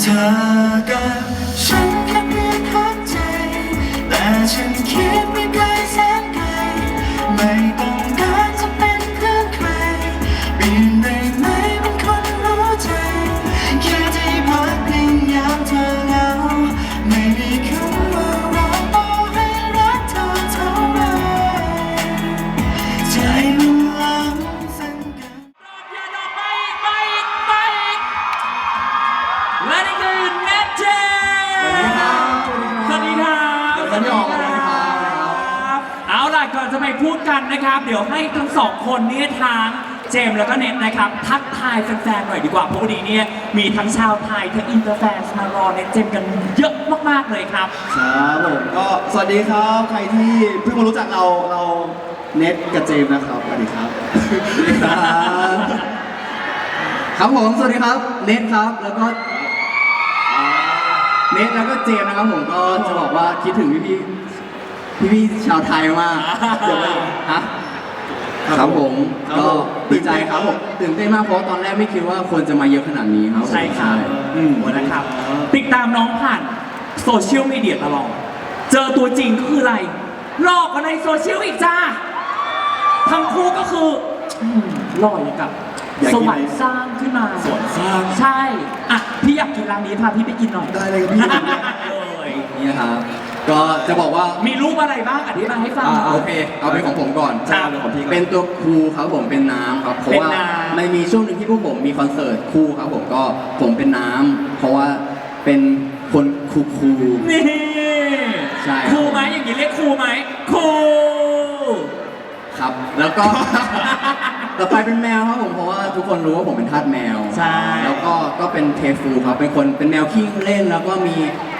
เธอกับฉัน ดี๋ยวให้ทั้งสองคนเนี้ทางเจมส์แล้วก็เน็ตนะครับ ทักทายแฟนๆหน่อยดีกว่าเพราะวันนี้เนี่ยมีทั้งชาวไทยทั้งอินเตอร์แฟนมารอเน็ตเจมส์กันเยอะมากๆเลยครับ ครับผมก็สวัสดีครับใครที่เพิ่งมารู้จักเราเราเน็ตกับเจมส์นะครับสวัสดีครับ ครับผมสวัสดีครับเน็ตครับแล้วก็เน็ตแล้วก็เจมส์นะครับผมก็จะบอกว่าคิดถึงพี่พี่พี่พี่ๆชาวไทยมากเดี๋ยวไปฮะ ครับผมก็ดีใจครับผมตื่นเต้นมากเพราะตอนแรกไม่คิดว่าคนจะมาเยอะขนาดนี้ครับผมใช่ครับอืมนะครับติดตามน้องผ่านโซเชียลมีเดียตลอด เจอตัวจริงก็คืออะไรหลอกกันในโซเชียลอีกจ้าทั้งคู่ก็คืออืมหล่ออย่างกับอยากสกิน วรรค์สร้างขึ้นมา สวรรค์สร้างใช่ อะ พี่อยากกินร้านนี้พาพี่ไปกินหน่อยได้เลยครับพี่ เลย นี่นะครับ ก็จะบอกว่ามีรูปอะไรบ้างอธิบายให้ฟัง อ่าหน่ยโอเค เอาเป็นของผมก่อนครับเป็นของพี่เป็นตัวครูครับผมเป็นน้ำครับเพราะเป็นว่าน้ำในมีช่วงหนึ่งที่พวกผมมีคอนเสิร์ตคู่ครับผมก็ผมเป็นน้ำเพราะว่าเป็นคนคูคูนี่ใช่ครับครูไหมอย่างนี้เรียกครูไหมครูครับ แล้วก็ ต่อไปเป็นแมวครับผมเพราะว่าทุกคนรู้ว่าผมเป็นทาสแมวใช่ แล้วก็ก็เป็นเทฟูครับเป็นคนเป็นแมวขี้เล่นแล้วก็มี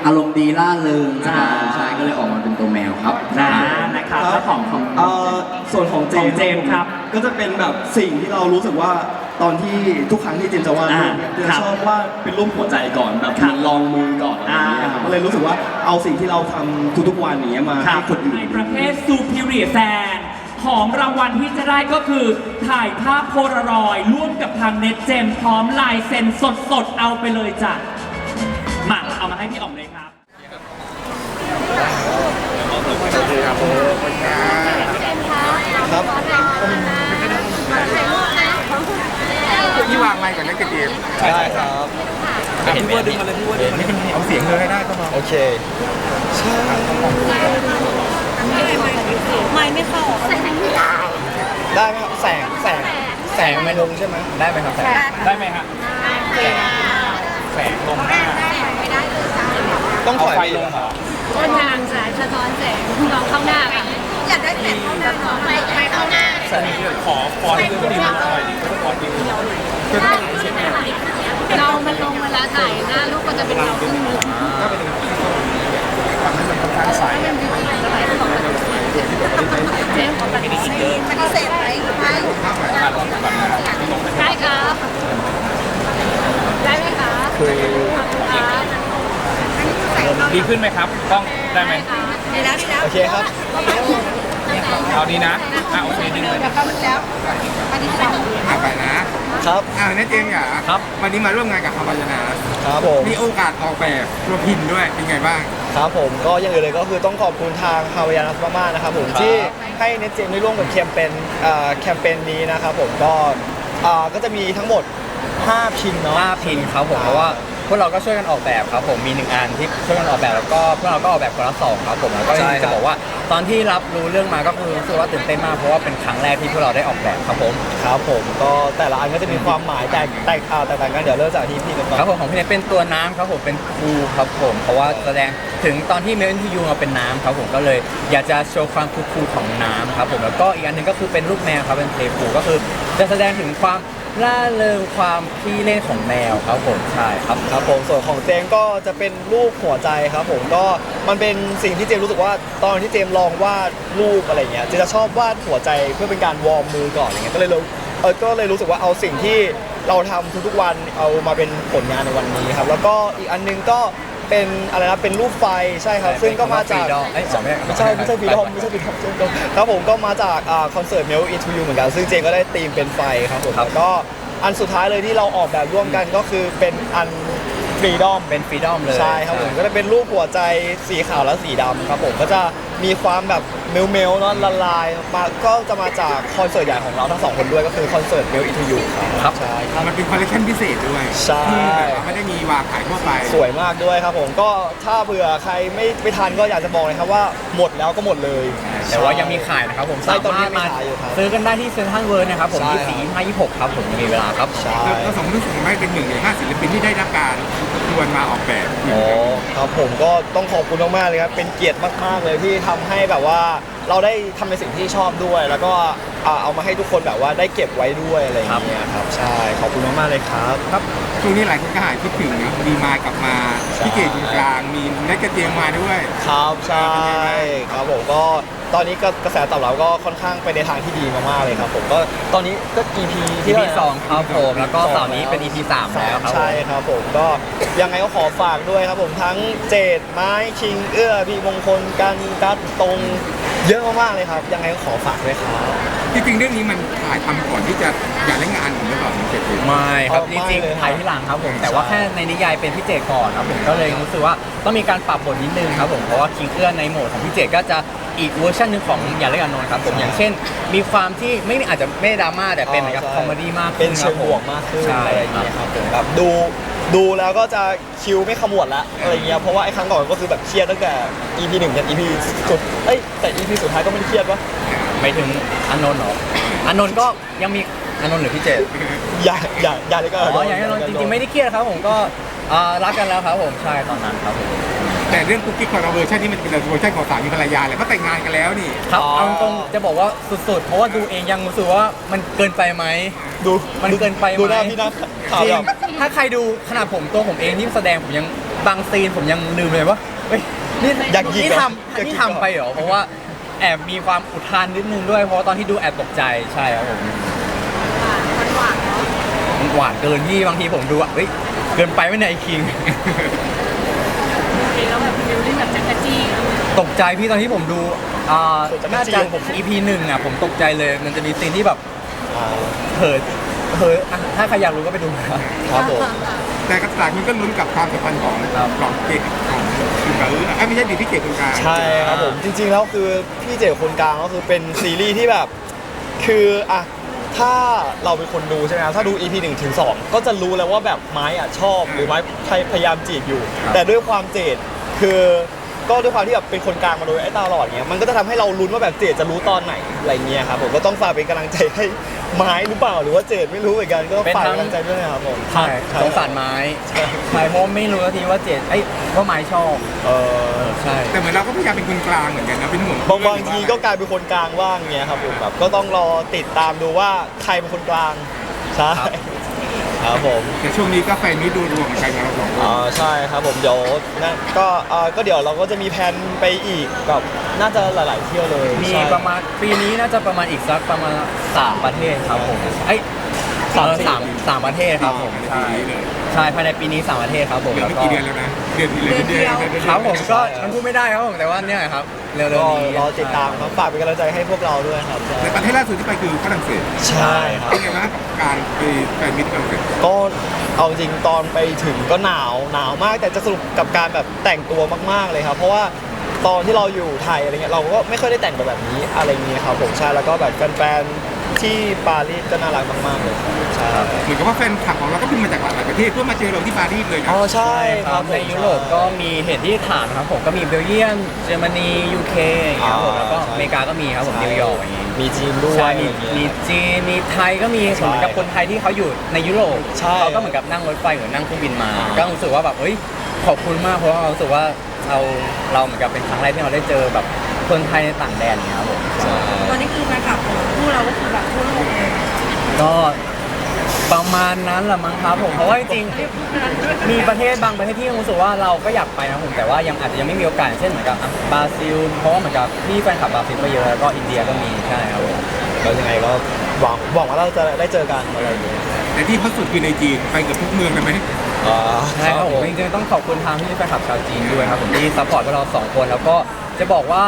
อารมณ์ดีล่าเริงนะครับใช่ก็เลยออกมาเป็นตัวแมวครับ นะนะครับแล้วของของ เอ่อส่วนของเจของเจมส์ครับก็จะเป็นแบบสิ่งที่เรารู้สึกว่าตอนที่ทุกครั้งที่เจมส์จะวาดรูปเนี่ยอ่าเจมครับส์ชอบวาดเป็นรูปหัวใจก่อนแบบครับเหมือนลองมือก่อนอะไรอย่างเงี้ยครับอ่า ก็เลยรู้สึกว่าเอาสิ่งที่เราทำทุกๆวันอย่างเงี้ยมาครับให้คนอื่นในประเภท Superior Fan ของรางวัลที่จะได้ก็คือ ถ่ายภาพโพลารอยด์ร่วมกับทางเน็ตเจมพร้อมลายเซ็นสดๆ เอาไปเลยจ้ะมาเอามาให้พี่อ๋อมเลยครับครับผมครับพี่วางไมค์ก่อนนะกเดียมได้ครับพี่ว่าดึงมาเลยพี่ว่าดึงมาเลยเอาเสียงเลยให้ได้ก็พอโอเค ไม่ไม่เข้าแสงไม่ได้ได้ไหมครับแสงแสงแสงไม่ลงใช่ไหมได้ไหมครับแสงได้ไหมฮะแสงลงหน้าต้องถอยไฟลงเหรอต้นทางสายสะท้อนแสงมองเข้าหน้าค่ะอยากได้แสงเข้าหน้าไปไปเข้าหน้าแสงขอฟอนต์ก็ดีหน่อยดิฟอนต์ดีเงามันลงเวลาถ่ายหน้าลูกก็จะเป็นเงาขึ้นลึก ทำให้มันค่อนข้างใสเจ๊ขอปฏิเสธปฏิเสธไหมไม่อะได้ครับ ได้ไหมคะคือดีขึ้นไหมครับกล้องได้ไหมดีแล้วดีแล้วโอเคครับ เอาดีนะอะโอเคดึงเลยเข้าแล้วปฏิเสธเอาไปนะ ครับ อ่าเนี่ยเจมส์อย่าครับ วันนี้มาร่วมงานกับฮาวายนาครับผม มีโอกาสออกแบบตัวพินด้วย เป็นไงบ้าง ครับผมก็อยังอื่นเลยก็คือต้องขอบคุณทางฮาวายานัสมากๆนะครับผมที่ให้เน็ตเจมได้ร่วมกับแคมเปญเอ่อแคมเปญนี้นะครับผมก็อ่าก็จะมีทั้งหมด 5 พินเนาะห้าพินครับผมเพราะว่า พวกเราก็ช่วยกันออกแบบครับผมมีหนึ่งอันที่ช่วยกันออกแบบแล้วก็พวกเราก็ออกแบบคนละสองครับผมแล้วก็ใช่ครับ จะบอกว่าตอนที่รับรู้เรื่องมาก็คือรู้สึกว่าตื่นเต้นมากเพราะว่าเป็นครั้งแรกที่พวกเราได้ออกแบบครับผม ครับผมก็แต่ละอันก็จะมีความหมายแตกแตกอ่าแตกต่างกันเดี๋ยวเริ่มจากที่พี่กันก่อน ครับผมของพี่เนยเป็นตัวน้ำครับผมเป็นครูครับผมเพราะว่าแสดงถึงตอนที่เมลอินทูยูมาเป็นน้ำครับผมก็เลยอยากจะโชว์ความคูลๆของน้ำครับผมแล้วก็อีกอันหนึงก็คือเป็นรูปแมวครับเป็นเพลย์ฟูก็คือจะแสดงถึงความ ร่าเริงความขี้เล่นของแมวครับผมใช่ครับ ครับผมส่วนของเจมส์ก็จะเป็นรูปหัวใจครับผมก็มันเป็นสิ่งที่เจมส์รู้สึกว่าตอนที่เจมส์ลองวาดรูปอะไรเงี้ยเจมส์จะชอบวาดหัวใจเพื่อเป็นการวอร์มมือก่อนอย่างเงี้ยก็เลยรู้เออก็เลยรู้สึกว่าเอาสิ่งที่เราทำทุกๆวันเอามาเป็นผลงานในวันนี้ครับแล้วก็อีกอันหนึงก็ เป็นอะไรนะเป็นรูปไฟใช่ครับ ซึ่งก็มาจากเอ้ยอ๋อไม่ไม่ใช่ไม่ใช่ฟีดอมไม่ใช่ฟีดอมครับผมก็มาจากอ่าคอนเสิร์ตเมลอินทูยูเหมือนกัน ซึ่งเจก็ได้ธีมเป็นไฟครับผมแล้วก็อันสุดท้ายเลยที่เราออกแบบร่วมกันก็คือเป็นอันฟรีดอมเป็นฟรีดอมเลย ใช่ครับผมก็จะเป็นรูปหัวใจสีขาวและสีดำครับผมก็จะมีความแบบเมลเมลๆเนาะละลายมาก็จะมาจากคอนเสิร์ตใหญ่ของเราทั้งสองคนด้วยก็คือคอนเสิร์ตเมลอิทูยูครับใช่ครับ มันเป็นคอลเลคชันพิเศษด้วยใช่ ที่แบบว่าไม่ได้มีวางขายทั่วไปสวยมากด้วยครับผมก็ถ้าเผื่อใครไม่ไม่ทันก็อยากจะบอกเลยครับว่าหมดแล้วก็หมดเลย แต่ว่ายังมีขายนะครับผมใช่สาตอนนี้มารถมีมาขายอยู่ครับซื้อกันได้ที่เซ็นทรัลเวิร์นะครับผมใช่ที่สี่ห้ายี่หกครับผมยังมีเวลาครับใช่เราสองคนรู้สึกไหมเป็นหนึ่งในห้าศิลปินที่ได้รับการชวนมาออกแบบ อ๋อครับผมก็ต้องขอบคุณมากๆเลยครับเป็นเกียรติมากๆเลยที่ทำให้แบบว่าเราได้ทำในสิ่งที่ชอบด้วย แล้วก็อ่าเอามาให้ทุกคนแบบว่าได้เก็บไว้ด้วยอะไรอย่างเงี้ยครับใช่ขอบคุณมากๆเลยครับครับช่วงนี้หลายคนก็หายคิดถึงนะดีมายกลับมาใช่พี่เกดอยู่กลางมีแนักกระเจียงมาด้วยครับใช่ครับผมก็ ตอนนี้ก็กระแสตอบรับก็ค่อนข้างไปในทางที่ดีมากๆเลยครับผมก็ตอนนี้ก็ EP ที่ EP เท่าไหร่นะสองครับผมแล้วก็เสาร์นี้เป็น EP สามแล้วครับผม ใช่ครับผมก็ยังไงก็ขอฝากด้วยครับผมทั้งเจดไม้คิงเอื้อพี่มงคลกันกัดตรง เยอะมากๆเลยครับ ยังไงก็ขอฝากด้วยครับ จริงๆเรื่องนี้มันถ่ายทำก่อนที่จะอยากเล่นงานผมหรือเปล่าเสร็จเลยไม่ครับอ๋อจไม่ริงเลยๆถ่ายที่หลังครับผม แต่ว่าใช่แค่ในนิยายเป็นพี่เจก่อนครับผมก็เลยรู้สึกว่าต้องมีการปรับบทนิดนึงครับผมเพราะว่าคิงเอื้อนในโหมดของพี่เจก็จะอีกเวอร์ชันหนึ่งของอย่าเล่นกันนนท์ครับผมอย่างเช่น มีความที่ไม่อาจจะไม่ดราม่าแต่เป็นเหมือนกับใช่คอมเมดี้มากเป็นขึ้นคเชิรับงผบวม กมากขึ้นใช่ อะไรอย่างเงี้ยครับผมแบบดู ดูแล้วก็จะคิวไม่ขมวดละอะไรเงี้ยเพราะว่าไอ้ครั้งก่อนก็คือแบบเครียดตั้งแต่ EP หนึ่งยัน EP สุดเอ้ยแต่ EP สุดท้ายก็ไม่ได้เครียดวะไม่ถึงอานนท์เหรออานนท์ก็ยังมีอานนท์หรือพี่เจอย่าอย่าอย่าเลยก็อ๋ออย่างนั้นจริงๆไม่ได้เครียดครับผมก็อ่ารักกันแล้วครับผมใช่ตอนนั้นครับผม แต่เรื่องกุ๊กกิ๊กของเราเวอร์ชันนี้มันเป็นเวอร์ชันของสามีภรรยาแล้วก็แต่งงานกันแล้วนี่ ครับเอาตรงๆจะบอกว่าสุดๆ เพราะว่าดูเองยังรู้สึกว่ามันเกินไปไหม ดูมันเกินไปไหม ดูหน้าพี่นะข่าวจริแบงบถ้าใครดูขนาดผมตัวผมเองที่แสดงผมยังบางซีนผมยังลืมเลยว่าเฮ้ยนี่อยากยิงนี่เหรอทอยากำยินี่งเหรอทำไปเหรอเพราะว่าแอบมีความอุทานนิดนึงด้วยเพราะว่าตอนที่ดูแอบตกใจใช่ครับผมมันหวานเนาะมันหวานเกินที่บางทีผมดูอะเฮ้ยเกินไปไหมเนี่ยไอ้คิง จริงแล้วแบบฟิลลิ่งแบบจักรจี้ ตกใจพี่ตอนที่ผมดูอ่าจักรจี้น่าจะของผม EP หนึ่งอะผมตกใจเลย มันจะมีซีนที่แบบอ่าเหิดเหิดอะถ้าใครอยากรู้ก็ไปดูนะครับครับผมแต่กระต่ายมันก็ลุ้นกับความสัมพันธ์ของครับของเกดของคุณกับเออเอ้ยไม่ใช่ดิพี่เกดคุณกลางใช่ครับผมจริงๆแล้วคือพี่เจ๋คนกลางก็คือเป็นซีรีส์ที่แบบ คืออะถ้าเราเป็นคนดูใช่ไหมครับถ้าดู EP 1ถึง2ก็จะรู้แล้วว่าแบบไม้อะชอบหรือไม้พยายามจีบอยู่ครับแต่ด้วยความเจดคือ ก็ด้วยความที่แบบเป็นคนกลางมาโดยไอ้ตาหลอดเงี้ยมันก็จะทำให้เราลุ้นว่าแบบเจดจะรู้ตอนไหนอะไรเงี้ยครับผมก็ต้องฝากเป็นกำลังใจให้ไม้หรือเปล่าหรือว่าเจดไม่รู้เหมือนกันก็เป็นฝากทั้งกำลังใจด้วยนะครับผม ใช่สงสารไม้ใช่เพราะไม่รู้ทีว่าเจดไอ้ยว่าไม้ชอบเออใช่ แต่เหมือนเราก็พยายามเป็นคนกลางเหมือนกันนะเป็นห่วงบางบางทีก็กลายเป็นคนกลางว่างเงี้ยครับผมแบบก็ต้องรอติดตามดูว่าใครเป็นคนกลางใช่ ครับ ผมแต่ช่วงนี้ก็แฟนนี้ดูรวมเหมือนกันนะเราสองคนอ่าใช่ครับผมเดี๋ยวนั่นก็เอ่อก็เดี๋ยวเราก็จะมีแผนไปอีกแบบน่าจะหลาย ๆ เที่ยวเลยมีใช่ ประมาณปีนี้น่าจะประมาณอีกสักประมาณสามประเทศครับผมไอ้ย สามเออสี่สามสามประเทศครับผมใช่ใช่เลยใช่ภายในปีนี้สามประเทศครับผมเหลือแล้วไม่ก็กี่เดือนแล้วนะเดือนที่เหลือเดือนเดียวครับผมก็มันพูดไม่ได้ครับผมแต่ว่าเนี่ยครับเร็วก็ๆนี้รอติดตามครับฝากเป็นกำลังใจให้พวกเราด้วยครับแต่ประเทศล่าสุดที่ไปคือฝรั่งเศสใช่ครับเป็นไงบ้างกับการไปแฟนมิตรฝรั่งเศสก็เอาจริงตอนไปถึงก็หนาวหนาวมากแต่จะสนุกกับการแบบแต่งตัวมาก ๆเลยครับ เพราะว่าตอนที่เราอยู่ไทยอะไรเงี้ยเราก็ไม่ค่อยได้แต่งแบบนี้อะไรเงี้ยครับผมใช่แล้วก็แบบแฟนๆ ที่ปารีสก็น่ารักมากๆเลยครับใช่เหมือนกับว่าแฟนคลับของเราก็บินมาจากหลายประเทศเพื่อมาเจอเราที่ปารีสเลยนะอ๋อใช่ใช่คครัรับบผมในยุโรปก็มีเห็นที่ฐานครับผมก็มีเบลเยียมเยอรมนียูเคอย่างเงี้ยครับผมอ่าแล้วก็อเมริกาก็มีครับผมนิวยอร์กอย่างงี้มีจีนด้วยใช่มีอะไรเงี้ยมีจีนมีไทยก็มีใช่เหมือนกับคนไทยที่เขาอยู่ในยุโรปใช่เขาก็เหมือนกับนั่งรถไฟหรือนั่งเครื่องบินมาอ่าก็รู้สึกว่าแบบเฮ้ยขอบคุณมากเพราะว่าเรารู้สึกว่าเราเราเหมือนกับเป็นครั้งแรกที่เราได้เจอแบบ คนไทยในต่างแดนอย่างเงี้ยครับผมตอนนี้คือแฟนคลับของคู่เราก็คือแบบทั่วโลกเลยก็ประมาณนั้นแหละมั้งครับผมเพราะว่าจริงๆมีประเทศบางประเทศที่ยังรู้สึกว่าเราก็อยากไปนะผมแต่ว่ายังอาจจะยังไม่มีโอกาสเช่นเหมือนกับอะบราซิล เพราะว่าเหมือนกับพี่แฟนคลับบราซิลก็เยอะแล้วก็อินเดียก็มีใช่ครับผมก็ยังไงก็หวังหวังว่าเราจะได้เจอกันอะไรอย่างเงี้ยแต่ที่เขาสุดคือในจีนไปเกับทุกเมืองเลยไหมอ่าใช่ครับผมจริงๆต้องขอบคุณทางพี่แฟนคลับชาวจีนด้วยครับผมที่ซัพพอร์ตพวกเราสองคนแล้วก็จะบอกว่า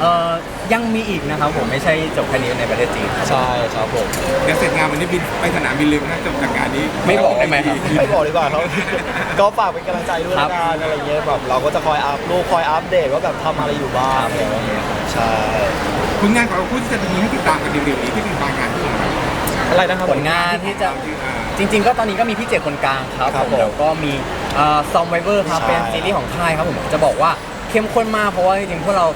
เอ่อยังมีอีกนะครับผมไม่ใช่จบแค่นี้ในประเทศจีนใช่ครับผม เดี๋ยวเสร็จงานวันนี้บินไปสนามบินเลยนะจบจากงานนี้ไม่บอกได้ไหมครับ ไม่บอกดีกว่าครับ ก็ฝากเป็นกำลังใจด้วยครัละบกันอะไรเงี้ยแบบเราก็จะคอยอัพรูปคอยอัปเดตว่าแบบทำอะไรอยู่บ้างอะไรอย่างเงี้ยครับใช่ผลงานของเราคู่ที่จะมีให้ติดตามกันเร็วๆนี้ที่เป็นรายงานที่ของเราอะไรนะครับผลงานที่จะอ่าจริง ๆ ก็ตอนนี้ก็มีพี่เจคนกลางครับครับผมผมแล้วก็มีซอมไวเวอร์ครับใช่เป็นซีรีส์ของค่ายครับผมจะบอกว่าเข้มข้นมากเพราะว่าจริงๆพวกเรา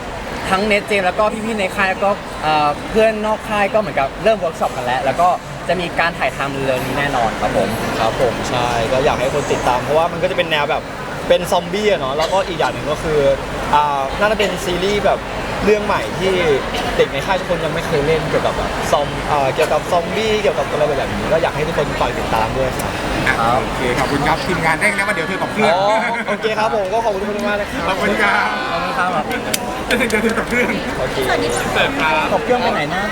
ทั้งเนตเจมแล้วก็พี่ๆในค่ายแล้วก็เอ่อเพื่อนนอกค่ายก็เหมือนกับเริ่มเวิร์กช็อปกันแล้ว แล้วก็จะมีการถ่ายทำเร็วๆนี้แน่นอนครับผมครับผมใช่ก็อยากให้คนติดตามเพราะว่ามันก็จะเป็นแนวแบบเป็นซอมบี้อะเนาะแล้วก็อีกอย่างหนึ่งก็คือ อ่าน่าจะเป็นซีรีส์แบบเรื่องใหม่ที่เด็กในค่ายทุกคนยังไม่เคยเล่นเกี่ยวกับแบบซอมอ่าเกี่ยวกับซอมบี้เกี่ยวกับอะไรแบบนี้ก็อยากให้ทุกคนฝากติดตามด้วยครับอะโอเคขอบคุณครับทีมงานได้แล้วว่าเดี๋ยวเธอกับเพื่อนอ๋อโอเคครับผมก็ขอบคุณทุกคนมากนะครับขอบคุณครับขอบคุณครับเดี๋ยวเธอกับเพื่อนโอเคเสิร์ฟครับขอบเครื่องไปไหนนะ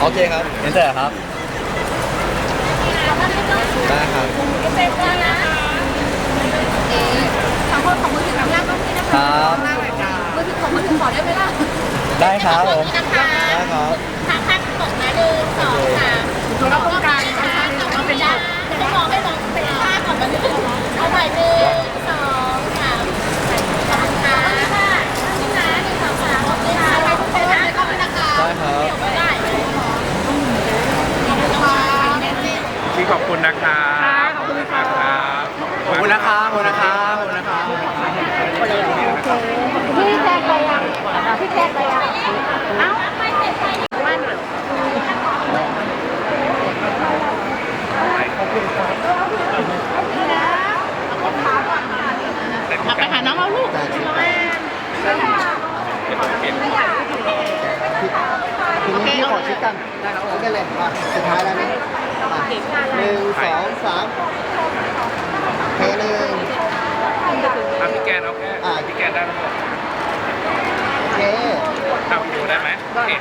โอเคครับเอนเตอร์ครับได้ครับ เป็นว่านะเอ๊ะทางคนของมือถือทำยากก็มีนะคะ ครับ มือถือของมือถือขอ ได้ไหมล่ะได้ครับผม นะคะได้ครับ ทางภาพตกนะหนึ่งสองสามเราต้องการนะคะเราเป็นได้ให้มองให้มองเป็นภาพก่อนนะหนึ่งเอาใหม่หนึ่งสองสามขอบคุณค่ะนี่นะหนึ่งสองสามโอเคค่ะไปทุกคนนะก็เป็นนะคะได้ครับ เดี๋ยวไม่ได้ขอบคุณค่ะ พี่ขอบคุณนะครับขอบคุณครับขอบคุณนะครับขอบคุณนะครับขอบคุณนะครับ พี่แจกไปยังพี่แจ กไปยังเอ้าไม่เสร็จไปบ้านเหรอเอาไปหาน้องเราลูกน้องแอนทีนี้พี่ขอชิดกันได้ครับโอเคเลยมาสุดท้ายแล้วนี่มาหนึ่งสองสามเพลงหนึ่งอะพี่แกนเอาแค่อะพี่แกนได้ไหมโอ เค ทำวิดีโอได้ไหมโอเค